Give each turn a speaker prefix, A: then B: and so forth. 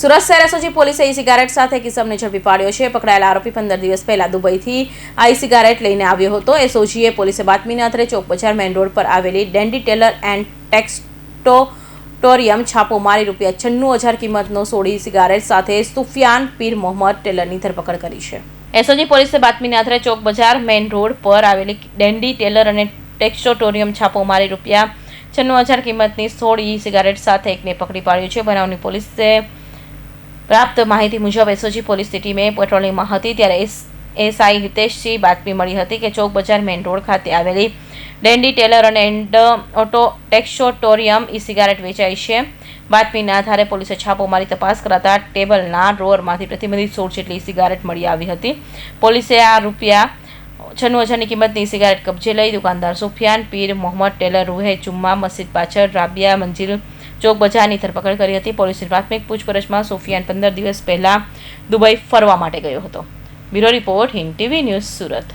A: સુરત શહેર એસઓજી પોલીસે ઈ સિગારેટ સાથે કિસમને ઝડપી પાડ્યો છે. પકડાયેલા આરોપી પંદર દિવસ પહેલા દુબઈથી આ ઈ સિગારેટ લઈને આવ્યો હતો. એસઓજીએ પોલીસે બાતમીના આધારે ચોક બજાર મેઇન રોડ પર આવેલી ડેન્ડી ટેલર એન્ડ ટેક્સટોરિયમ છાપો મારી રૂપિયા છન્નું હજાર કિંમતનો સોળી સિગારેટ સાથે સુફિયાન પીર મોહમ્મદ ટેલરની ધરપકડ કરી છે. એસઓજી પોલીસે બાતમીના આધારે ચોક બજાર મેઇન રોડ પર આવેલી ડેન્ડી ટેલર અને ટેક્સ્ટોટોરિયમ છાપો મારી રૂપિયા છન્નું હજાર કિંમતની સોળ ઈ સિગારેટ સાથે એકને પકડી પાડ્યું છે. બનાવની પોલીસે પ્રાપ્ત માહિતી મુજબ એસઓજી પોલીસની ટીમે પેટ્રોલિંગમાં હતી ત્યારે એસ, એસઆઈ હિતેશથી બાતમી મળી હતી કે ચોક બજાર મેઇન રોડ ખાતે આવેલી ડેન્ડી ટેલર અને એન્ડ ઓટો ટેક્સોટોરિયમ ઈ સિગારેટ વેચાય છે. બાતમીના આધારે પોલીસે છાપો મારી તપાસ કરાતા ટેબલના ડ્રોઅરમાંથી પ્રતિબંધિત સોળ જેટલી સિગારેટ મળી આવી હતી. પોલીસે આ રૂપિયા છન્નું હજારની કિંમતની સિગારેટ કબજે લઈ દુકાનદાર સુફિયાન પીર મોહમ્મદ ટેલર રૂહે જુમ્મા મસ્જિદ પાછળ, રાબિયા, મંજિલ ચોક બજારની ધરપકડ કરી હતી. પોલીસની પ્રાથમિક પૂછપરછમાં સોફિયાન પંદર દિવસ પહેલા દુબઈ ફરવા માટે ગયો હતો. Bureau report Hind TV news Surat.